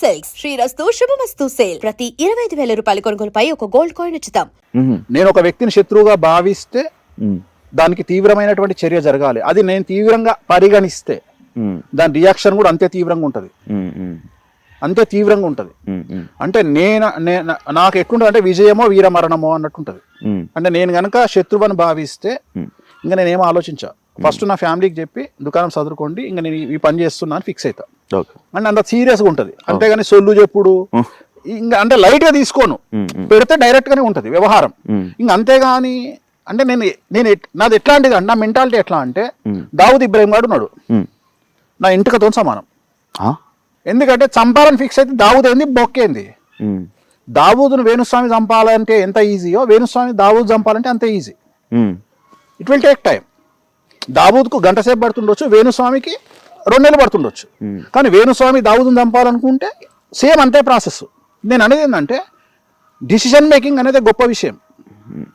Silks శ్రీరస్తు శుభమస్తు sale ప్రతి ఇరవై ఐదు వేల రూపాయల కొనుగోలుపై ఒక గోల్డ్ కాయిన్ ఉచితం. నేను ఒక వ్యక్తిని శత్రువుగా భావిస్తే. దానికి తీవ్రమైనటువంటి చర్య జరగాలి అది నేను తీవ్రంగా పరిగణిస్తే. దాని రియాక్షన్ కూడా అంతే తీవ్రంగా ఉంటుంది. అంతే తీవ్రంగా ఉంటుంది. అంటే నేను నాకు ఎట్లుంటుంది అంటే విజయమో వీరమరణమో అన్నట్టు ఉంటుంది మ్మ్. అంటే నేను గనక శత్రువుని భావిస్తే. ఇంకా నేనేమో ఆలోచించా ఫస్ట్ నా ఫ్యామిలీకి చెప్పి దుకాణం చదువుకోండి ఇంకా నేను ఈ పని చేస్తున్నా అని ఫిక్స్ అవుతా ఓకే అంటే అంత సీరియస్గా ఉంటుంది అంతేగాని సొల్లు చెప్పుడు మ్మ్. ఇంకా అంటే లైట్గా తీసుకోను. మ్మ్. పెడితే డైరెక్ట్గానే ఉంటుంది వ్యవహారం. ఇంకా అంతేగాని అంటే నేను నేను నాది ఎట్లాంటిది అంటే నా మెంటాలిటీ ఎట్లా అంటే. దావుద్ ఇబ్రాహిం గారు ఉన్నాడు. నా ఇంటికతో సమానం? ఎందుకంటే చంపాలని ఫిక్స్ అయితే దావుద్ ఏంది బొక్కేంది. దావూదును వేణుస్వామి చంపాలంటే ఎంత ఈజీయో వేణుస్వామి దావూద్ చంపాలంటే అంతే easy. It will take time దావూద్కు గంట సేపు పడుతుండొచ్చు వేణుస్వామికి రెండు నెలలు పడుతుండొచ్చు మ్మ్. కానీ వేణుస్వామి దావూదును చంపాలనుకుంటే సేమ్ అంతే ప్రాసెస్ నేను అనేది ఏంటంటే డిసిషన్ మేకింగ్ అనేది గొప్ప విషయం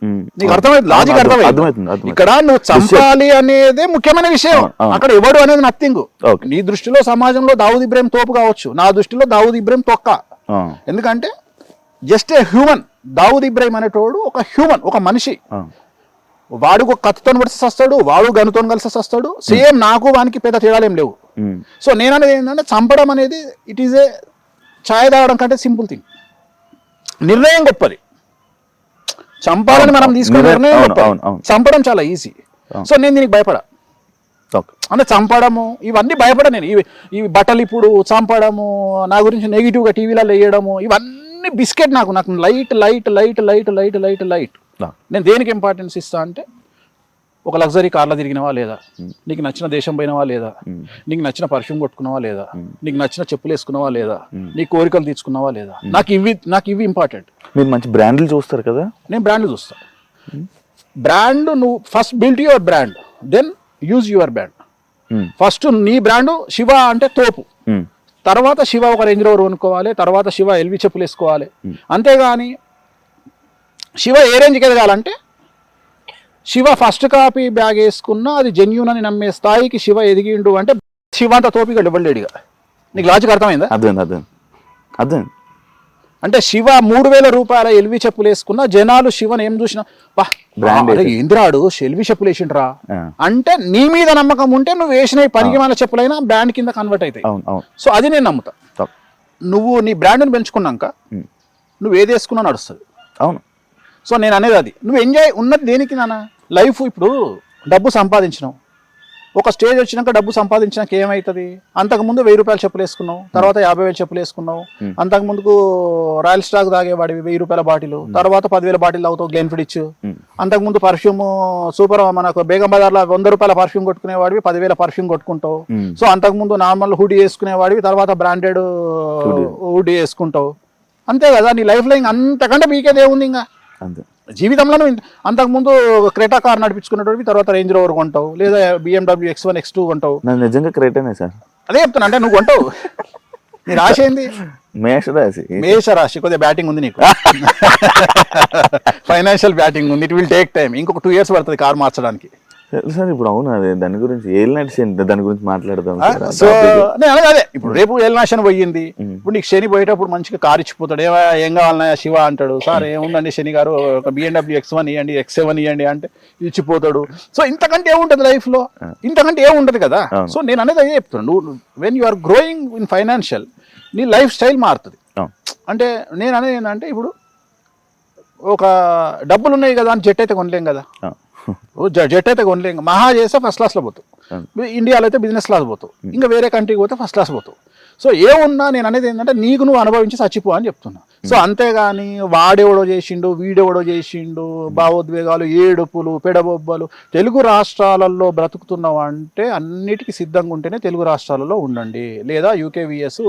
మ్మ్. నీకు అర్థమైంది లాజిక్ అర్థం- అర్థమైంది. ఇక్కడ నువ్వు చంపాలి అనేది ముఖ్యమైన విషయం. అక్కడ ఎవడు అనేది నథింగ్. నీ దృష్టిలో సమాజంలో దావూద్ ఇబ్రాహిం తోపు కావచ్చు నా దృష్టిలో దావూద్ ఇబ్రాహిం తొక్క. ఎందుకంటే just a human Dawood Ibrahim అనేటోడు ఒక హ్యూమన్ ఒక మనిషి. వాడు ఒక కత్తితో పడితే వస్తాడు వాడు గనుతో కలిసి వస్తాడు సేమ్ నాకు వానికి పెద్ద తేడాలు ఏం లేవు. సో నేను అనేది ఏంటంటే చంపడం అనేది ఇట్ ఈజ్ ఏ ఛాయ్ తాగడం కంటే సింపుల్ థింగ్ నిర్ణయం గొప్పది. చంపాలని మనం తీసుకునే నిర్ణయం-. చంపడం చాలా ఈజీ. సో నేను దీనికి భయపడా. ఓకే. అంటే చంపడము ఇవన్నీ భయపడ నేను. ఇవి ఇవి బట్టలు ఇప్పుడు చంపడము నా గురించి నెగిటివ్గా టీవీలలో వేయడము ఇవన్నీ బిస్కెట్ నాకు. నాకు light light light light light light light. నేను దేనికి ఇంపార్టెన్స్ ఇస్తా అంటే ఒక లగ్జరీ కార్లో తిరిగినవా లేదా? నీకు నచ్చిన దేశం పోయినవా లేదా? నీకు నచ్చిన పర్ఫ్యూమ్ కొట్టుకున్నావా లేదా? నీకు నచ్చిన చెప్పులు వేసుకున్నావా లేదా? నీ కోరికలు తీర్చుకున్నావా లేదా? నాకు ఇవి నాకు ఇవి ఇంపార్టెంట్ మీరు మంచి బ్రాండ్లు చూస్తారు కదా? నేను బ్రాండ్లు చూస్తా. బ్రాండ్ నువ్వు first build your brand then use your brand. First నీ బ్రాండ్ శివ అంటే తోపు. తర్వాత శివ ఒక రేంజ్ రోవర్ కొనుక్కోవాలి తర్వాత శివ ఎల్వి చెప్పులు వేసుకోవాలి. అంతేగాని శివ ఏ రేంజ్కి ఎదగాలంటే శివ ఫస్ట్ కాపీ బ్యాగ్ వేసుకున్నా అది జెన్యున్ అని నమ్మే స్థాయికి శివ ఎదిగిండు అంటే శివ అంత తోపిగా ఇవ్వలేడుగా నీకు లాజిక్ అర్థమైందా? అర్థమైంది అర్థమైంది. అర్థమైంది. అంటే శివ మూడు వేల రూపాయల ఎల్వి చెప్పులు వేసుకున్న జనాలు శివని ఏం చూసినా "పా, Brand అరే ఏంద్రాడు ఎల్వి చెప్పులు వేసిండ్రా. అంటే నీ మీద నమ్మకం ఉంటే నువ్వు వేసిన పనికి మన చెప్పులైనా బ్రాండ్ కింద కన్వర్ట్ అవుతాయి. సో అది నేను నమ్ముతా. నువ్వు నీ బ్రాండ్ని పెంచుకున్నాక. నువ్వు ఏది వేసుకున్నా నడుస్తుంది. అవును. సో నేను అనేది అది. నువ్వు ఎంజాయ్ ఉన్నది దేనికి నాన్న? లైఫ్ ఇప్పుడు డబ్బు సంపాదించినావు. ఒక స్టేజ్ వచ్చినాక డబ్బు సంపాదించినాక ఏమవుతుంది అంతకుముందు వెయ్యి రూపాయలు చెప్పులు వేసుకున్నావు తర్వాత యాభై వేలు చెప్పులు వేసుకున్నావు. అంతకు ముందుకు రాయల్ స్టాక్ తాగేవాడివి వెయ్యి రూపాయల బాటిల్. తర్వాత పదివేల బాటిల్ తాగుతావు గ్లెన్ ఫిడిచ్ అంతకుముందు పర్ఫ్యూమ్ సూపర్ మనకు బేగం బజార్లో వంద రూపాయల పర్ఫ్యూమ్ కొట్టుకునేవాడివి పదివేల పర్ఫ్యూమ్ కొట్టుకుంటావు. సో అంతకుముందు నార్మల్ హుడీ వేసుకునేవాడివి తర్వాత బ్రాండెడ్ హుడీ వేసుకుంటావు. అంతే కదా నీ లైఫ్లో ఇంకా అంతకంటే మీకేది ఏముంది ఇంకా. అంతే. జీవితంలో అంతకుముందు క్రెటా కార్ నడిపించుకున్నటువంటి తర్వాత రేంజ్ రోవర్ కొంటావు లేదా BMW X one X two కొంటావు. నాకు నిజంగా క్రేటనే సార్? అదే చెప్తున్నా అంటే నువ్వు కొంటావు. నీ రాశి ఏంది? మేషరాశి. మేష రాశి కొద్దిగా బ్యాటింగ్ ఉంది నీకు. ఫైనాన్షియల్ బ్యాటింగ్ ఉంది ఇట్ విల్ టేక్ టైం ఇంకొక టూ ఇయర్స్ పడుతుంది కార్ మార్చడానికి. సార్ ఇప్పుడు అవును? అదే దాని గురించి ఏలినాటి శని దాని గురించి మాట్లాడదాం సో. నేను అదే ఇప్పుడు రేపు ఏలనాశనం పోయింది. ఇప్పుడు నీకు శని పోయేటప్పుడు మంచిగా కార్ ఇచ్చిపోతాడు ఏమా ఏం కావాలన్నా శివ అంటాడు. సార్ ఏముందండి శని గారు? ఒక బిఎండబ్ల్యూ ఎక్స్ వన్ ఇవ్వండి ఎక్స్ సెవెన్ ఇవ్వండి అంటే ఇచ్చిపోతాడు సో ఇంతకంటే ఏముంటది లైఫ్లో? ఇంతకంటే ఏముంటది కదా. సో నేను అనేది అదే చెప్తున్నాను నువ్వు when you are growing in financial నీ లైఫ్ స్టైల్ మారుతుంది. అంటే నేను అనేది ఏంటంటే ఇప్పుడు ఒక డబ్బులు ఉన్నాయి కదా అని జెట్ అయితే కొనలేం కదా? జెట్ అయితే కొనలేం మహా చేస్తే ఫస్ట్ క్లాస్లో పోతావు. ఇండియాలో అయితే బిజినెస్ క్లాస్ పోతావు. ఇంకా వేరే కంట్రీకి పోతే ఫస్ట్ క్లాస్ పోతావు. సో ఏమున్నా నేను అనేది ఏంటంటే నీకు నువ్వు అనుభవించి చచ్చిపో అని చెప్తున్నా. సో అంతేగాని వాడెవడో చేసిండు వీడెవడో చేసిండు భావోద్వేగాలు ఏడుపులు పెడబొబ్బలు తెలుగు రాష్ట్రాలలో బ్రతుకుతున్నావు అంటే అన్నిటికీ సిద్ధంగా ఉంటేనే తెలుగు రాష్ట్రాలలో ఉండండి. లేదా UK VS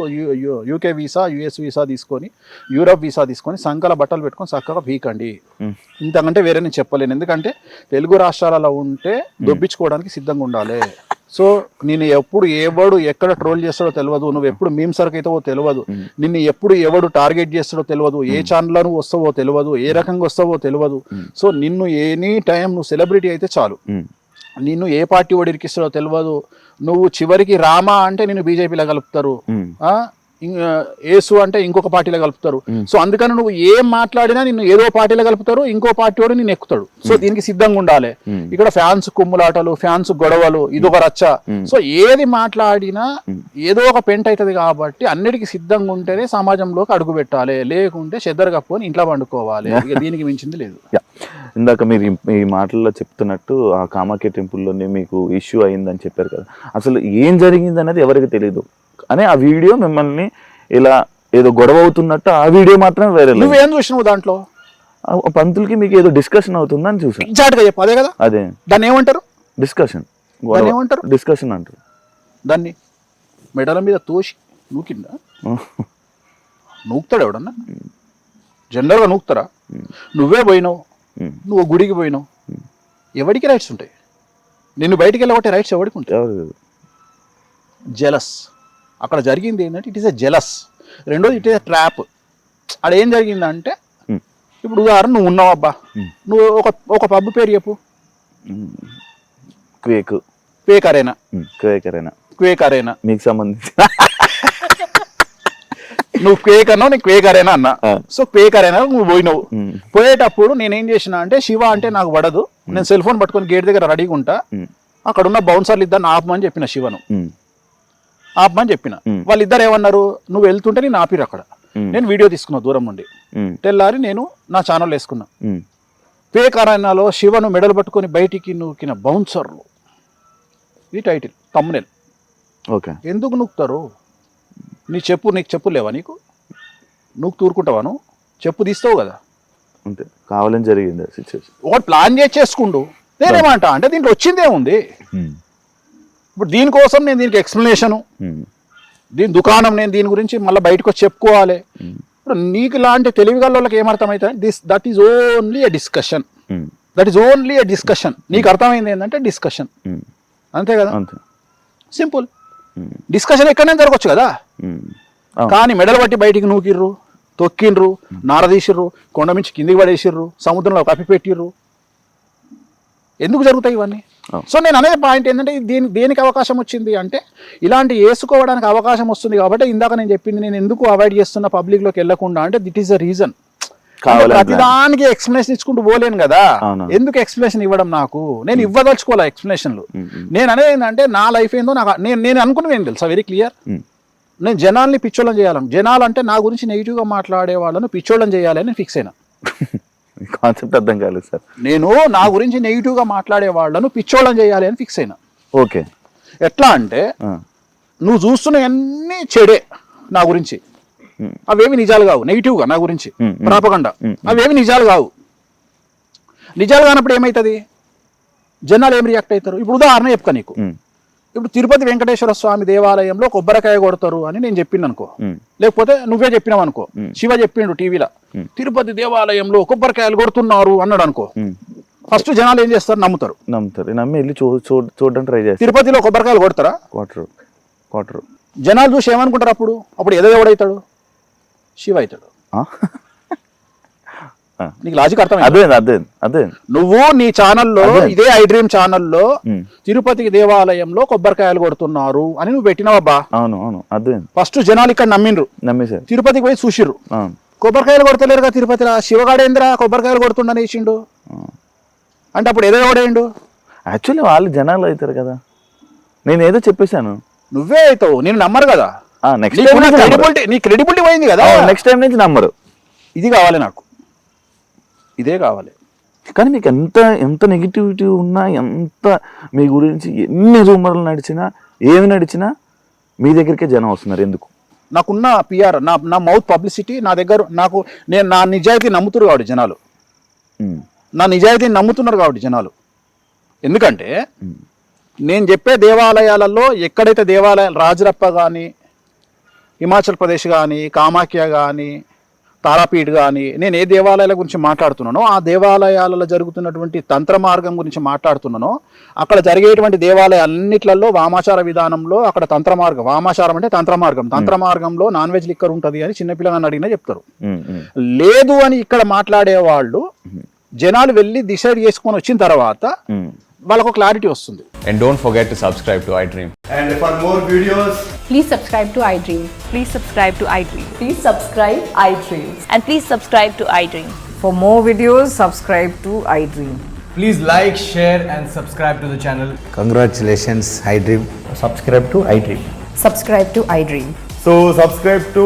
UK visa US visa తీసుకొని యూరప్ వీసా తీసుకొని సంకల బట్టలు పెట్టుకొని చక్కగా పీకండి. మ్మ్. ఇంతకంటే వేరే నేను చెప్పలేను. ఎందుకంటే తెలుగు రాష్ట్రాలలో ఉంటే దొబ్బించుకోవడానికి సిద్ధంగా ఉండాలి. సో నేను ఎప్పుడు ఎవడు ఎక్కడ ట్రోల్ చేస్తాడో తెలియదు నువ్వు ఎప్పుడు మీమ్ సరుకు అవుతావో తెలియదు నిన్ను ఎప్పుడు ఎవడు టార్గెట్ చేస్తాడో తెలియదు ఏ ఛానల్లో నువ్వు వస్తావో తెలియదు ఏ రకంగా వస్తావో తెలియదు సో నిన్ను ఎనీ టైం నువ్వు సెలబ్రిటీ అయితే చాలు. నిన్ను ఏ పార్టీ ఓడి ఇరికిస్తాడో తెలియదు నువ్వు చివరికి రామా అంటే నిన్ను బీజేపీలో కలుపుతారు. ఏసు అంటే ఇంకొక పార్టీలో కలుపుతారు. సో అందుకని నువ్వు ఏం మాట్లాడినా నిన్ను ఏదో పార్టీలో కలుపుతారు ఇంకో పార్టీ వాడు నేను ఎక్కుతాడు. సో దీనికి సిద్ధంగా ఉండాలి. ఇక్కడ ఫ్యాన్స్ కుమ్ములాటలు ఫ్యాన్స్ గొడవలు ఇదొక రచ్చ. సో ఏది మాట్లాడినా ఏదో ఒక పెంట్ అవుతుంది కాబట్టి అన్నిటికీ సిద్ధంగా ఉంటేనే సమాజంలోకి అడుగు పెట్టాలి. లేకుంటే చెద్దరు కప్పుకొని ఇంట్లో పండుకోవాలి. ఇక దీనికి మించింది లేదు. ఇందాక మీరు ఈ మాటల్లో చెప్తున్నట్టు ఆ కామాఖ్య టెంపుల్లోనే మీకు ఇష్యూ అయిందని చెప్పారు కదా. అసలు ఏం జరిగింది అనేది ఎవరికి తెలియదు అని ఆ వీడియో మిమ్మల్ని ఇలా ఏదో గొడవ అవుతున్నట్టు ఆ వీడియో మాత్రం వేరే నువ్వేం చూసినావు దాంట్లో? పంతులకి మీకు ఏదో డిస్కషన్ అవుతుందని చూసాను ఎగ్జాక్ట్గా చెప్పు అదే కదా? అదే. దాన్ని ఏమంటారు? డిస్కషన్ దాన్ని ఏమంటారు? డిస్కషన్ అంటారు. దాన్ని మెడల మీద తోసి నూకిందా? నూకుతాడు ఎవడన్నా? జనరల్గా నూకుతారా? నువ్వే పోయినావు. నువ్వు గుడికి పోయినావు. ఎవరికి రైట్స్ ఉంటాయి? నిన్ను బయటికి వెళ్ళగొట్టే రైట్స్ ఎవరికి ఉంటాయి? జెలస్ అక్కడ జరిగింది ఏంటంటే ఇట్ ఈస్ ఎ జెలస్ రెండోది ఇట్ ఈస్ ఎ ట్రాప్ అక్కడ ఏం జరిగిందంటే ఉమ్. ఇప్పుడు ఉదాహరణ నువ్వు ఉన్నావు అబ్బా. నువ్వు ఒక ఒక పబ్బు పేరు చెప్పు. Quake quake arena quake arena quake arena మీకు సంబంధించి. నువ్వు క్వేక్ అన్నావు నేను క్వేక్ అరేనా అన్నా. సో క్వేక్ అరేనా నువ్వు పోయినావు. ఉమ్. పోయేటప్పుడు నేనేం చేసిన అంటే శివ అంటే నాకు పడదు నేను సెల్ ఫోన్ పట్టుకొని గేట్ దగ్గర రెడీగా ఉంటా. అక్కడ ఉన్న బౌన్సర్లు ఇద్దరు ఆపమని చెప్పిన శివను. ఆపమని చెప్పిన. వాళ్ళిద్దరు ఏమన్నారు? నువ్వు వెళ్తుంటే నేను ఆపిరు అక్కడ. నేను వీడియో తీసుకున్నా దూరం నుండి. తెల్లారి నేను నా ఛానల్ వేసుకున్నా. అరణ్యాలో శివను మెడలు పట్టుకొని బయటికి నూకిన బౌన్సర్లు. ఇది టైటిల్ తమ్మునేల్ ఓకే. ఎందుకు నూకుతారు? నీ చెప్పు నీకు చెప్పు లేవా నీకు? నువ్వు తూరుకుంటావా నువ్వు? చెప్పు తీస్తావు కదా. అంతే. కావాలని జరిగింది సిచ్యువేషన్ ఒకటి ప్లాన్ చేసి చేసుకుండు. నేనేమంటా? అంటే దీంట్లో వచ్చిందే ఉంది. ఇప్పుడు దీనికోసం నేను దీనికి ఎక్స్ప్లెనేషను. దీని దుకాణం నేను దీని గురించి మళ్ళీ బయటకు వచ్చి చెప్పుకోవాలి. ఇప్పుడు నీకు లాంటి తెలివిగల వాళ్ళకి ఏమర్థమవుతుంది this that is only a discussion that is only a discussion నీకు అర్థమైంది ఏంటంటే డిస్కషన్ అంతే కదా? సింపుల్ డిస్కషన్ ఎక్కడైనా జరగచ్చు కదా. కానీ మెడలు పట్టి బయటికి నూకిర్రు తొక్కిండ్రు నారదీసిర్రు కొండ మించి కిందికి పడేసిర్రు సముద్రంలో కప్పిపెట్టిర్రు ఎందుకు జరుగుతాయి ఇవన్నీ. సో నేను అనేది పాయింట్ ఏంటంటే దేని దేనికి అవకాశం వచ్చింది అంటే ఇలాంటి వేసుకోవడానికి అవకాశం వస్తుంది కాబట్టి ఇందాక నేను చెప్పింది నేను ఎందుకు అవాయిడ్ చేస్తున్న పబ్లిక్లోకి వెళ్ళకుండా అంటే దిట్ ఈస్ ద రీజన్ ప్రతిదానికి ఎక్స్ప్లెనేషన్ ఇచ్చుకుంటూ పోలేను కదా. ఎందుకు ఎక్స్ప్లెనేషన్ ఇవ్వడం నాకు? నేను ఇవ్వదలుచుకోలే ఎక్స్ప్లెనేషన్లు నేను అనేది ఏంటంటే నా లైఫ్ ఏందో నాకు నేను నేను అనుకున్నది ఏం తెలుసా? Very clear. నేను జనాల్ని పిచ్చోళ్ళని చేయాలని. జనాలు అంటే నా గురించి నెగిటివ్గా మాట్లాడే వాళ్ళను పిచ్చోళ్ళని చేయాలని ఫిక్స్ అయినా. కాన్సెప్ట్ అర్థం కాలేదు సార్. నేను నా గురించి నెగిటివ్గా మాట్లాడే వాళ్ళను పిచ్చోళ్ళని చేయాలి అని ఫిక్స్ అయినా. ఓకే. ఎట్లా అంటే. నువ్వు చూస్తున్నవన్నీ చెడే నా గురించి. అవేమి నిజాలు కావు నెగిటివ్గా నా గురించి. ఉమ్, అవేమి నిజాలు కావు. నిజాలు కానప్పుడు ఏమవుతుంది జనాలు ఏం రియాక్ట్ అవుతారు? ఇప్పుడు ఉదాహరణ చెప్తా నీకు. ఇప్పుడు తిరుపతి వెంకటేశ్వర స్వామి దేవాలయంలో కొబ్బరికాయ కొడతారు అని నేను చెప్పింది అనుకో లేకపోతే నువ్వే చెప్పినావు అనుకో. శివ చెప్పిండు టీవీలో. తిరుపతి దేవాలయంలో కొబ్బరికాయలు కొడుతున్నారు అన్నాడు అనుకో. ఫస్ట్ జనాలు ఏం చేస్తారు? నమ్ముతారు. నమ్ముతారు. నమ్మి వెళ్ళి చూడడానికి ట్రై చేస్తారు. తిరుపతిలో కొబ్బరికాయలు కొడతారా? క్వార్టర్ క్వార్టర్ జనాలు చూసి ఏమనుకుంటారు అప్పుడు? అప్పుడు ఎదో ఎవడవుతాడు శివ అవుతాడు నీకు లాజిక్ అర్థమైంది? అదే అదే అదే నువ్వు నీ ఛానల్లో. ఇదే ఐ డ్రీమ్ ఛానల్లో ఉమ్. తిరుపతి దేవాలయంలో కొబ్బరికాయలు కొడుతున్నారు అని నువ్వు పెట్టినావబ్బా అవును అవును అదే ఫస్ట్ జనాలు ఇక్కడ నమ్మిండ్రు. నమ్మేశారు. తిరుపతికి పోయి చూసిర్రు. కొబ్బరికాయలు కొడతలేరుగా తిరుపతిలో. శివగాడేంద్ర కొబ్బరికాయలు కొడుతుండని ఇచ్చిండు అంటే అప్పుడు ఏదో ఎవడేండు యాక్చువల్లీ వాళ్ళు జనాలు అవుతారు కదా. నేను ఏదో చెప్పేశాను. నువ్వే అవుతావు నేను నమ్మరు కదా. నెక్స్ట్ నీకు టైం నీ క్రెడిబిలిటీ పోయింది కదా. నెక్స్ట్ టైం నుంచి నమ్మరు. ఇది కావాలి నాకు. ఇదే కావాలి. కానీ మీకు ఎంత ఎంత నెగిటివిటీ ఉన్నా ఎంత మీ గురించి ఎన్ని రూమర్లు నడిచినా ఏమి నడిచినా మీ దగ్గరికే జనం వస్తున్నారు ఎందుకు? నాకున్న పిఆర్ నా నా మౌత్ పబ్లిసిటీ నా దగ్గర నాకు నేను నా నిజాయితీ నమ్ముతున్నారు కాబట్టి జనాలు. నా నిజాయితీని నమ్ముతున్నారు కాబట్టి జనాలు. ఎందుకంటే నేను చెప్పే దేవాలయాలలో ఎక్కడైతే దేవాలయాలు రాజరప్ప కానీ హిమాచల్ ప్రదేశ్ కానీ కామాఖ్య కానీ తారాపీఠ్ కానీ నేను ఏ దేవాలయాల గురించి మాట్లాడుతున్నానో ఆ దేవాలయాలలో జరుగుతున్నటువంటి తంత్ర మార్గం గురించి మాట్లాడుతున్నానో అక్కడ జరిగేటువంటి దేవాలయాలన్నిట్లలో వామాచార విధానంలో అక్కడ తంత్ర మార్గం వామాచారం అంటే తంత్ర మార్గం తంత్ర మార్గంలో నాన్ వెజ్ లిక్కర్ ఉంటుంది అని చిన్నపిల్లగాని అడిగినా చెప్తారు. లేదు అని ఇక్కడ మాట్లాడే వాళ్ళు జనాలు వెళ్ళి డిసైడ్ చేసుకొని వచ్చిన తర్వాత వాళ్ళకు క్లారిటీ వస్తుంది. And don't forget to subscribe to iDream and for more videos please subscribe to iDream please subscribe to iDream please subscribe iDream and please subscribe to iDream for more videos subscribe to iDream please like share and subscribe to the channel congratulations iDream subscribe to iDream subscribe to iDream so subscribe to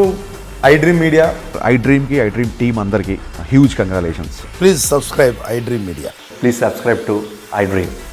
iDream media I డ్రీమ్కి I dream team అందరికి huge congratulations please subscribe iDream media please subscribe to iDream